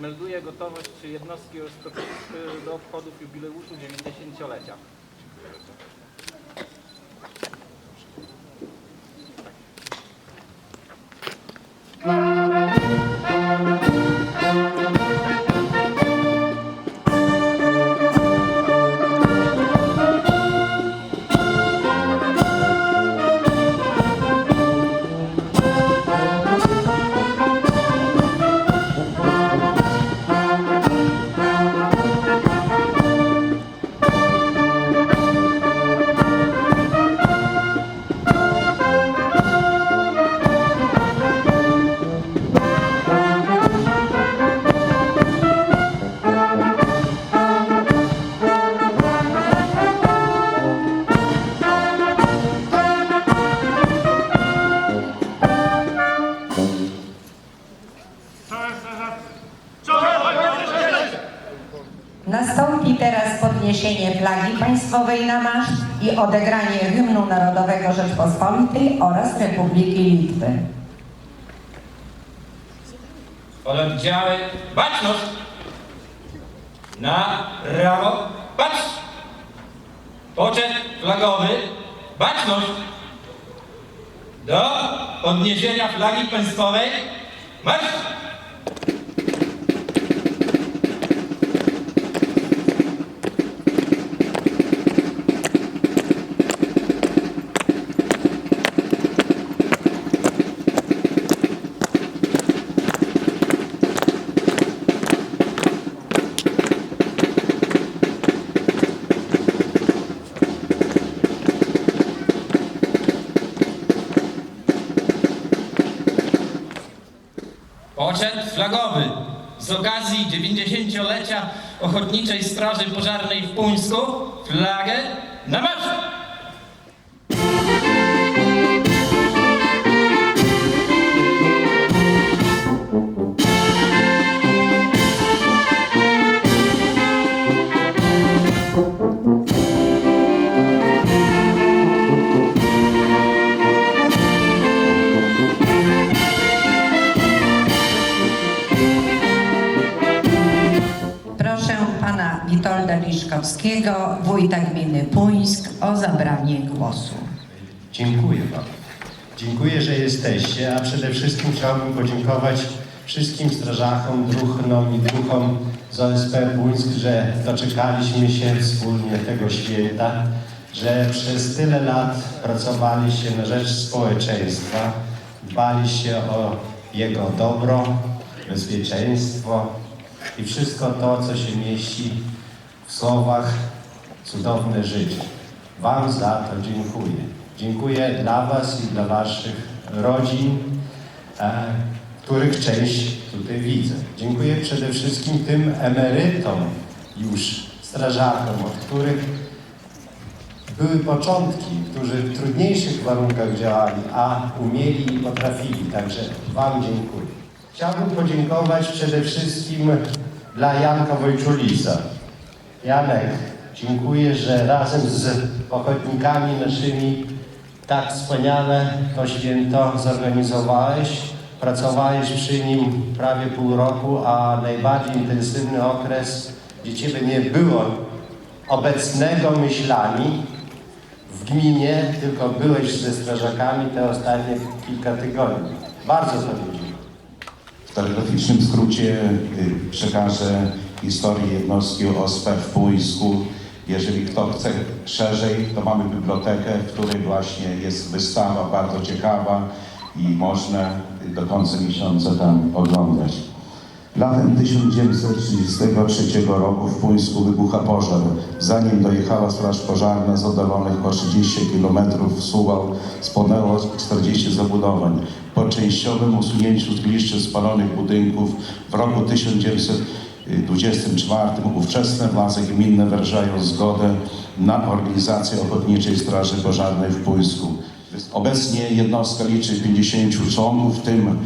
melduje gotowość jednostki do obchodów jubileuszu 90-lecia. Odegranie hymnu narodowego Rzeczpospolitej oraz Republiki Litwy. Oddziały baczność! Na prawo, patrz! Poczet flagowy, baczność! Do podniesienia flagi państwowej, marsz! Poczet flagowy z okazji 90-lecia Ochotniczej Straży Pożarnej w Puńsku. Flagę na marsz! Witolda Liszkowskiego, wójta gminy Puńsk, o zabranie głosu. Dziękuję Wam. Dziękuję, że jesteście, a przede wszystkim chciałbym podziękować wszystkim strażakom, druhnom i druhom z OSP Puńsk, że doczekaliśmy się wspólnie tego święta, że przez tyle lat pracowaliście na rzecz społeczeństwa, dbaliście o jego dobro, bezpieczeństwo i wszystko to, co się mieści w słowach cudowne życie. Wam za to dziękuję. Dziękuję dla Was i dla Waszych rodzin, e, których część tutaj widzę. Dziękuję przede wszystkim tym emerytom już, strażakom, od których były początki, którzy w trudniejszych warunkach działali, a umieli i potrafili. Także Wam dziękuję. Chciałbym podziękować przede wszystkim dla Janka Wojczulisa. Janek, dziękuję, że razem z ochotnikami naszymi tak wspaniale to święto zorganizowałeś. Pracowałeś przy nim prawie pół roku, a najbardziej intensywny okres, gdzie Ciebie nie było obecnego myślami w gminie, tylko byłeś ze strażakami te ostatnie kilka tygodni. Bardzo Tobie dziękuję. W telegraficznym skrócie y, przekażę historię jednostki OSP w Puńsku. Jeżeli kto chce szerzej, to mamy bibliotekę, w której właśnie jest wystawa bardzo ciekawa i można do końca miesiąca tam oglądać. Latem 1933 roku w Puńsku wybucha pożar. Zanim dojechała straż pożarna z oddalonych o 30 km Suwał, spłonęło 40 zabudowań. Po częściowym usunięciu zgliszczy spalonych budynków w roku 1924 ówczesne władze gminne wyrażają zgodę na organizację Ochotniczej Straży Pożarnej w Puńsku. Obecnie jednostka liczy 50 członków, w tym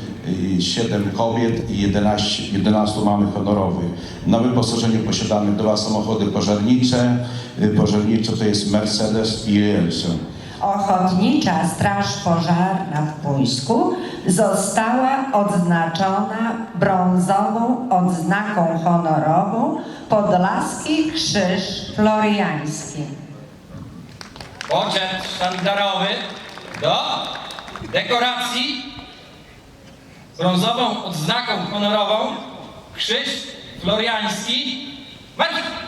y, 7 kobiet i 11, 11 mamy honorowych. Na wyposażeniu posiadamy dwa samochody pożarnicze. Y, Pożarnicze to jest Mercedes i Elsa. Ochotnicza Straż Pożarna w Puńsku została odznaczona brązową odznaką honorową Podlaski Krzyż Floriański. Poczet sztandarowy do dekoracji brązową odznaką honorową Krzyż Floriański. Marsz!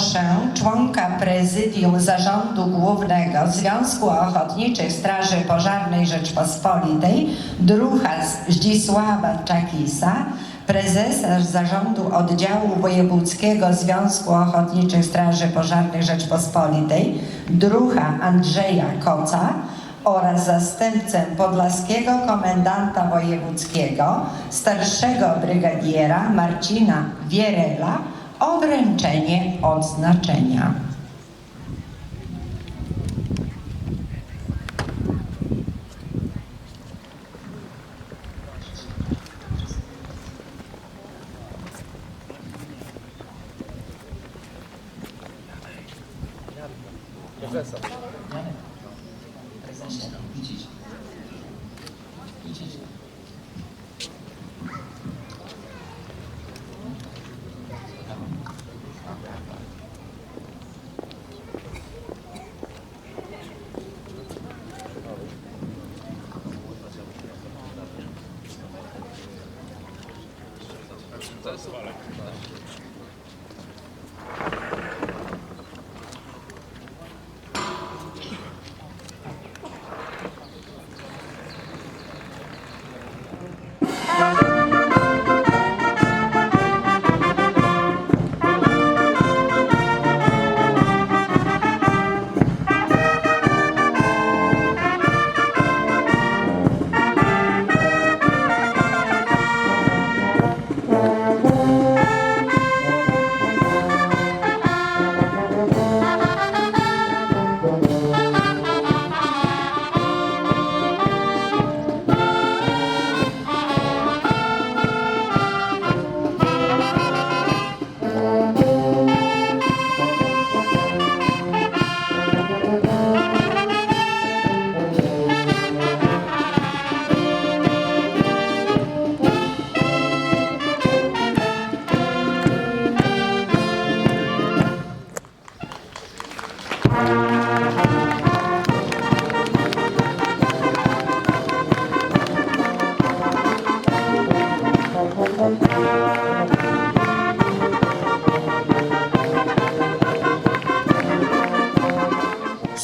Proszę członka prezydium zarządu głównego Związku Ochotniczych Straży Pożarnej Rzeczpospolitej, druha Zdzisława Czakisa, prezesa zarządu oddziału wojewódzkiego Związku Ochotniczych Straży Pożarnej Rzeczpospolitej, druha Andrzeja Koca oraz zastępcę podlaskiego komendanta wojewódzkiego, starszego brygadiera Marcina Wierela, o wręczenie odznaczenia.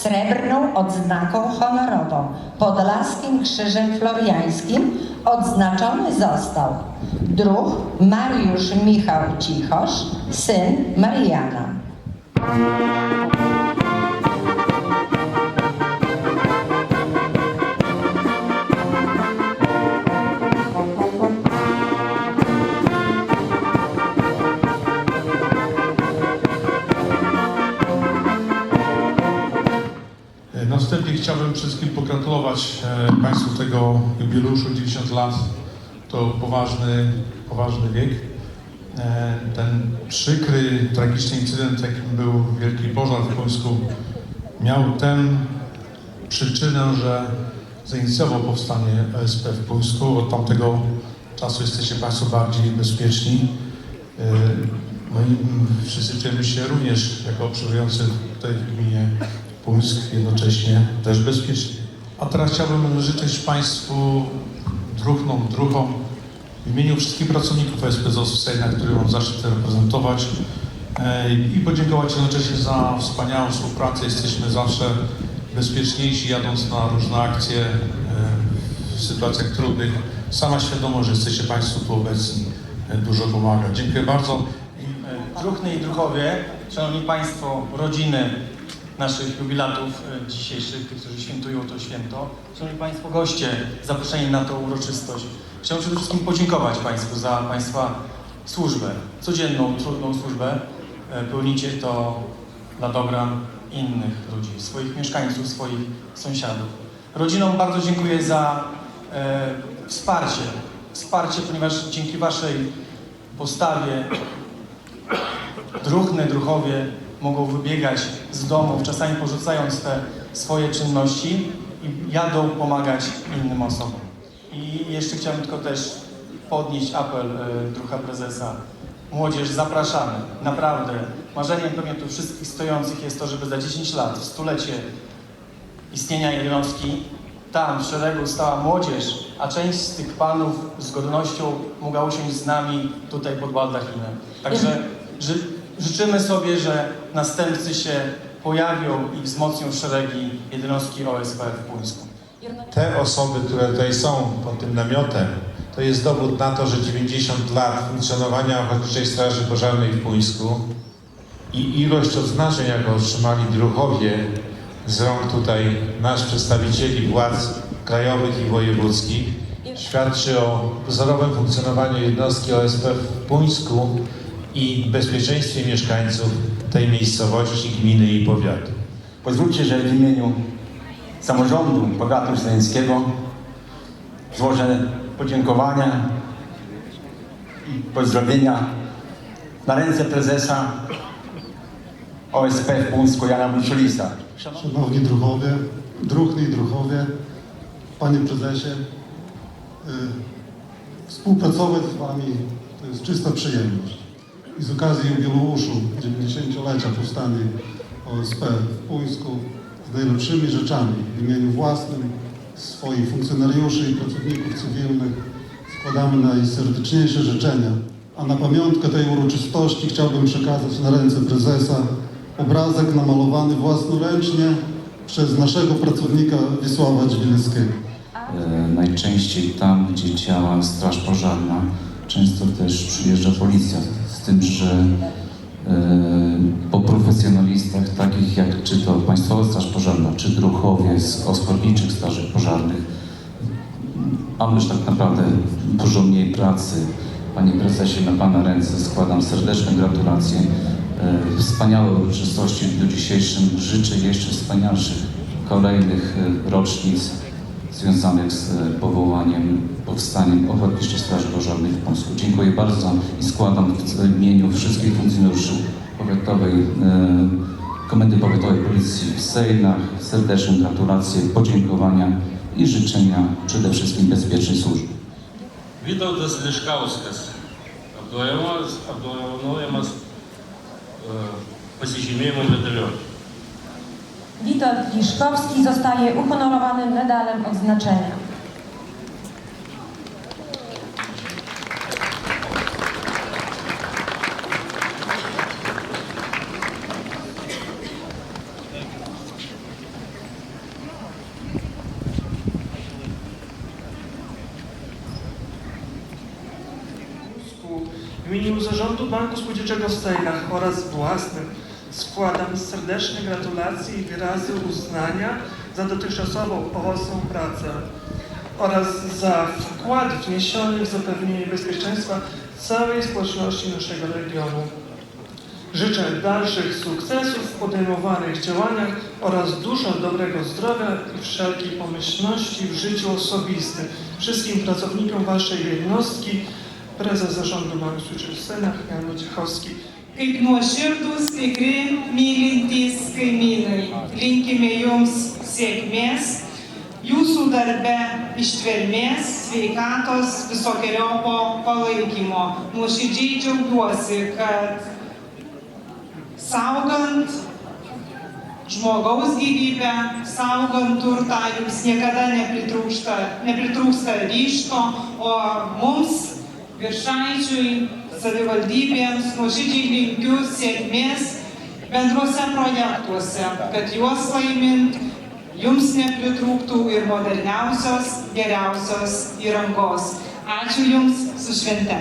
Srebrną odznaką honorową Podlaskim Krzyżem Floriańskim odznaczony został druh Mariusz Michał Cichosz, syn Mariana. Wstępie chciałbym wszystkim pogratulować e, Państwu tego jubileuszu 90 lat. To poważny, poważny wiek. E, Ten przykry, tragiczny incydent, jakim był wielki pożar w Puńsku, miał tę przyczynę, że zainicjował powstanie OSP w Puńsku. Od tamtego czasu jesteście Państwo bardziej bezpieczni. E, No i wszyscy czujemy się również jako przebywający tutaj w gminie Puńsk jednocześnie też bezpiecznie. A teraz chciałbym życzyć Państwu druhnom, druhom w imieniu wszystkich pracowników OSP ZOS Sejna, który mam zaszczyt reprezentować e, i podziękować jednocześnie za wspaniałą współpracę. Jesteśmy zawsze bezpieczniejsi jadąc na różne akcje e, w sytuacjach trudnych. Sama świadomość, że jesteście Państwo tu obecni e, dużo pomaga. Dziękuję bardzo. Druhny i druhowie, szanowni państwo, rodziny naszych jubilatów e, dzisiejszych, tych, którzy świętują to święto, szanowni państwo, goście zaproszeni na tą uroczystość. Chciałbym przede wszystkim podziękować państwu za państwa służbę, codzienną, trudną służbę. E, Pełnicie to dla dobra innych ludzi, swoich mieszkańców, swoich sąsiadów. Rodzinom bardzo dziękuję za e, wsparcie wsparcie, ponieważ dzięki Waszej postawie druhny, druchowie mogą wybiegać z domów, czasami porzucając te swoje czynności i jadą pomagać innym osobom. I jeszcze chciałem tylko też podnieść apel y, prezesa. Młodzież, zapraszamy. Naprawdę. Marzeniem pewnie tu wszystkich stojących jest to, żeby za 10 lat, w stulecie istnienia jednostki, tam w szeregu stała młodzież, a część z tych panów z godnością mogła usiąść z nami tutaj pod baldachimem. Także ży, życzymy sobie, że następcy się pojawią i wzmocnią szeregi jednostki OSP w Puńsku. Te osoby, które tutaj są pod tym namiotem, to jest dowód na to, że 90 lat funkcjonowania Ochotniczej Straży Pożarnej w Puńsku i ilość odznaczeń, jaką otrzymali druhowie z rąk tutaj nasz przedstawicieli władz krajowych i wojewódzkich, świadczy o wzorowym funkcjonowaniu jednostki OSP w Puńsku i bezpieczeństwie mieszkańców tej miejscowości, gminy i powiatu. Pozwólcie, że w imieniu samorządu powiatu ślęckiego złożę podziękowania i pozdrowienia na ręce prezesa OSP w Puńsku Jana Buczulisa. Szanowni druhowie, druhny i druhowie, Panie Prezesie, y, współpracować z Wami to jest czysta przyjemność. I z okazji jubileuszu 90-lecia powstania OSP w Puńsku z najlepszymi rzeczami w imieniu własnym, swoich funkcjonariuszy i pracowników cywilnych składamy najserdeczniejsze życzenia. A na pamiątkę tej uroczystości chciałbym przekazać na ręce prezesa obrazek namalowany własnoręcznie przez naszego pracownika Wiesława Dźwilewskiego. E, najczęściej tam, gdzie działa straż pożarna, często też przyjeżdża policja, z tym, że e, po profesjonalistach takich jak czy to Państwowa Straż Pożarna, czy druhowie z Oskładniczych Straży Pożarnych, mamy już tak naprawdę dużo mniej pracy. Panie Prezesie, na Pana ręce składam serdeczne gratulacje. E, Wspaniałe uroczystości w dniu dzisiejszym. Życzę jeszcze wspanialszych kolejnych e, rocznic związanych z e, powołaniem, powstaniem Ochotniczej Straży Pożarnej w Polsku. Dziękuję bardzo i składam w imieniu wszystkich funkcjonariuszy powiatowej, e, Komendy Powiatowej Policji w Sejnach serdeczne gratulacje, podziękowania i życzenia przede wszystkim bezpiecznej służby. Vytautas Liškauskas apdovanojamas, pasižymėjimo medaliu. Witold Liszkowski zostaje uhonorowany medalem odznaczenia. W imieniu Zarządu Banku Spółdzielczego w Sejnach oraz własnym składam serdeczne gratulacje i wyrazy uznania za dotychczasową owocną pracę oraz za wkład wniesiony w zapewnienie bezpieczeństwa całej społeczności naszego regionu. Życzę dalszych sukcesów w podejmowanych działaniach oraz dużo dobrego zdrowia i wszelkiej pomyślności w życiu osobistym. Wszystkim pracownikom Waszej jednostki, prezes Zarządu w Sejnach Jan Wojciechowski. Kaip nuoširdus, tikri, mylintys kaimynai. Linkime Jums sėkmės, Jūsų darbe ištvermės, sveikatos, visokiojopo palaikymo. Nuoširdžiai džiaugiuosi, kad saugant žmogaus gyvybę, saugant turtą, Jums niekada nepritrūksta, nepritrūksta ryšto, o mums, viršaičiui, savivaldybėms nuoširdžiai linkiu sėkmės bendruose projektuose, kad juos laimint jums nepritrūktų ir moderniausios, geriausios įrangos. Ačiū Jums su švente.